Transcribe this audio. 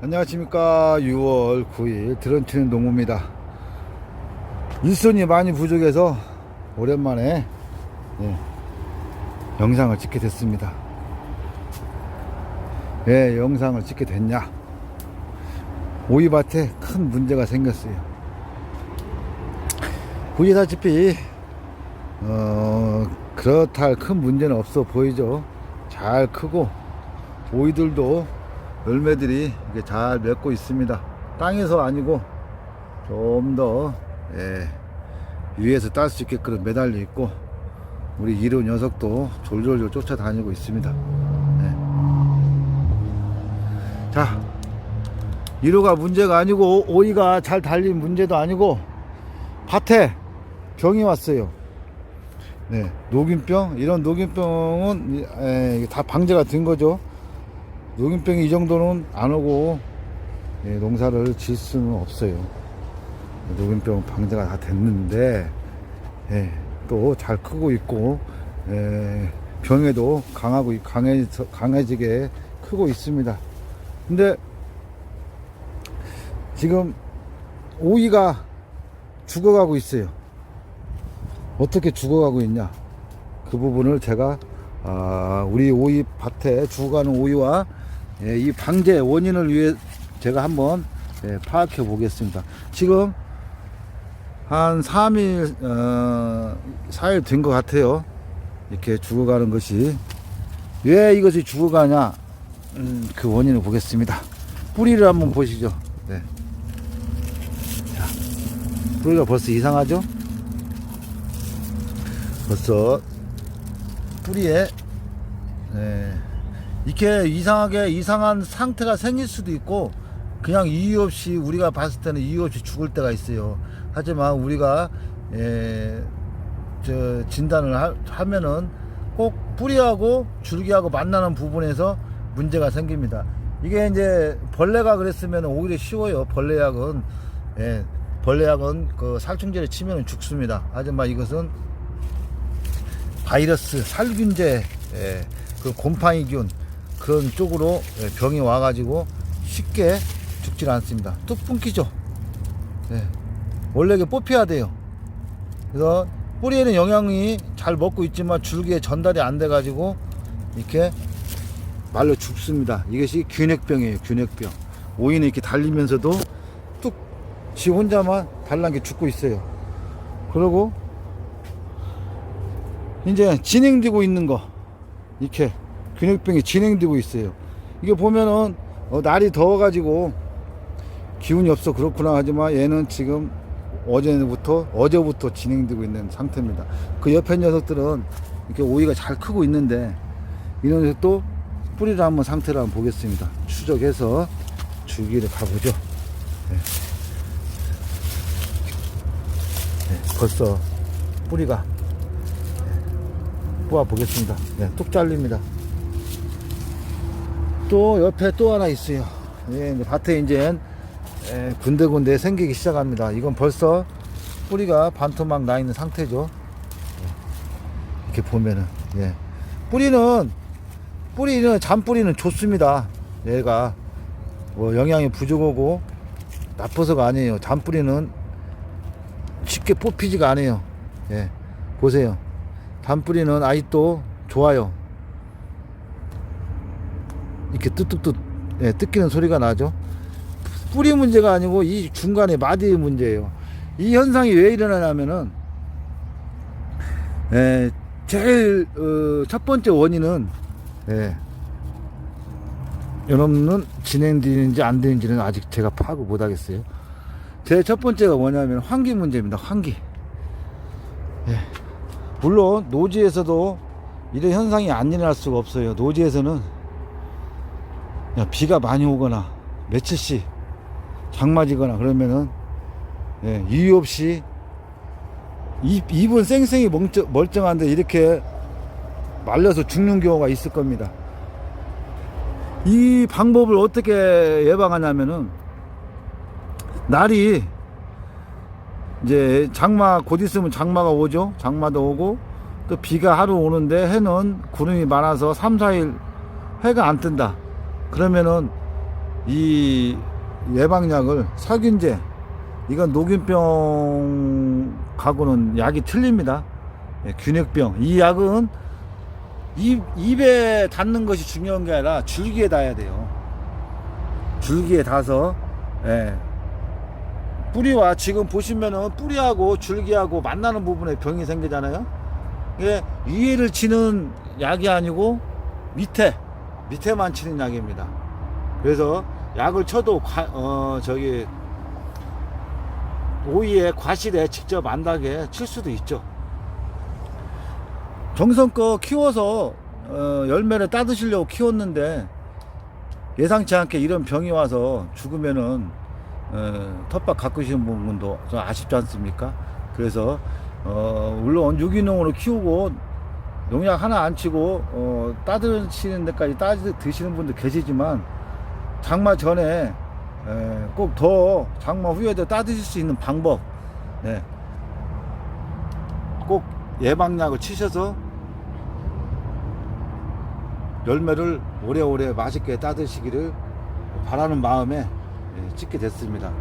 안녕하십니까. 6월 9일 드런치는 농부입니다. 일손이 많이 부족해서 오랜만에 예, 영상을 찍게 됐습니다. 왜 영상을 찍게 됐냐? 오이밭에 큰 문제가 생겼어요. 보시다시피 어, 그렇다 할큰 문제는 없어 보이죠. 잘 크고 오이들도 열매들이 이렇게 잘 맺고 있습니다. 땅에서 아니고 좀더 예, 위에서 딸 수 있게끔 매달려 있고 우리 이루 녀석도 졸졸졸 쫓아다니고 있습니다. 예. 자, 이루가 문제가 아니고 오이가 잘 달린 문제도 아니고 밭에 병이 왔어요. 네, 녹인병 이런 녹인병은 예, 다 방제가 된 거죠. 녹인병이 이 정도는 안 오고 예, 농사를 질 수는 없어요. 녹인병 방제가 다 됐는데 예, 또 잘 크고 있고 예, 병에도 강하고 강해 강해지게 크고 있습니다. 근데 지금 오이가 죽어가고 있어요. 어떻게 죽어가고 있냐? 그 부분을 제가 아, 우리 오이 밭에 죽어가는 오이와 예, 이 방제 원인을 위해 제가 한번 예, 파악해 보겠습니다. 지금 한 3일, 어, 4일 된 것 같아요. 이렇게 죽어가는 것이. 왜 이것이 죽어가냐? 음, 그 원인을 보겠습니다. 뿌리를 한번 보시죠. 네. 자, 뿌리가 벌써 이상하죠? 벌써 뿌리에 네, 이렇게 이상하게 이상한 상태가 생길 수도 있고 그냥 이유 없이 우리가 봤을 때는 이유 없이 죽을 때가 있어요. 하지만 우리가 에, 저 진단을 하, 하면은 꼭 뿌리하고 줄기하고 만나는 부분에서 문제가 생깁니다. 이게 이제 벌레가 그랬으면 오히려 쉬워요. 벌레약은 예, 벌레약은 그 살충제를 치면 죽습니다. 하지만 이것은 바이러스, 살균제, 예, 그 곰팡이균 그런 쪽으로 예, 병이 와가지고 쉽게 죽질 않습니다. 뚝 끊기죠. 예, 원래 이게 뽑혀야 돼요. 그래서 뿌리에는 영양이 잘 먹고 있지만 줄기에 전달이 안 돼가지고 이렇게 말로 죽습니다. 이것이 균핵병이에요. 균핵병. 오이는 이렇게 달리면서도 뚝 지 혼자만 달란 게 죽고 있어요. 그리고 이제 진행되고 있는 거 이렇게 균핵병이 진행되고 있어요. 이게 보면은 어, 날이 더워가지고 기운이 없어 그렇구나 하지만 얘는 지금 어제부터 어제부터 진행되고 있는 상태입니다. 그 옆에 녀석들은 이렇게 오이가 잘 크고 있는데 이런 녀석도 뿌리를 한번 상태를 한번 보겠습니다. 추적해서 줄기를 가보죠. 네. 네, 벌써 뿌리가 뽑아 보겠습니다. 네, 뚝 잘립니다. 또 옆에 또 하나 있어요. 예, 이제 밭에 이제 예, 군데군데 생기기 시작합니다. 이건 벌써 뿌리가 반토막 나 있는 상태죠. 예, 이렇게 보면은 예. 뿌리는 뿌리는 잔뿌리는 좋습니다. 얘가 뭐 영양이 부족하고 나빠서가 아니에요. 잔뿌리는 쉽게 뽑히지가 않아요. 예, 보세요. 단뿌리는 아직도 좋아요. 이렇게 뚝뚝뚝 예, 뜯기는 소리가 나죠. 뿌리 문제가 아니고 이 중간에 마디의 문제예요. 이 현상이 왜 일어나냐면은 예, 제일 어, 첫 번째 원인은 예, 여러분은 진행되는지 안 되는지는 아직 제가 파악을 못 하겠어요. 제 첫 번째가 뭐냐면 환기 문제입니다. 환기. 예. 물론 노지에서도 이런 현상이 안 일어날 수가 없어요. 노지에서는 비가 많이 오거나 며칠씩 장마지거나 그러면은 예, 이유 없이 입, 입은 쌩쌩이 멀쩡, 멀쩡한데 이렇게 말려서 죽는 경우가 있을 겁니다. 이 방법을 어떻게 예방하냐면은 날이 이제 장마 곧 있으면 장마가 오죠. 장마도 오고 또 비가 하루 오는데 해는 구름이 많아서 3, 4일 해가 안 뜬다. 그러면은 이 예방약을 살균제 이건 녹균병하고는 약이 틀립니다. 예, 균핵병 이 약은 입, 입에 닿는 것이 중요한 게 아니라 줄기에 닿아야 돼요. 줄기에 닿아서 예, 뿌리와 지금 보시면은 뿌리하고 줄기하고 만나는 부분에 병이 생기잖아요. 이게 위에를 치는 약이 아니고 밑에 밑에만 치는 약입니다. 그래서 약을 쳐도 과, 어 저기 오이에 과실에 직접 안다게 칠 수도 있죠. 정성껏 키워서 어, 열매를 따드시려고 키웠는데 예상치 않게 이런 병이 와서 죽으면은 어, 텃밭 가꾸시는 분도 좀 아쉽지 않습니까? 그래서 어, 물론 유기농으로 키우고 농약 하나 안 치고 어, 따드시는 데까지 따드 드시는 분도 계시지만 장마 전에 꼭 더 장마 후에도 따드실 수 있는 방법 네. 꼭 예방약을 치셔서 열매를 오래오래 맛있게 따드시기를 바라는 마음에 예, 찍게 됐습니다.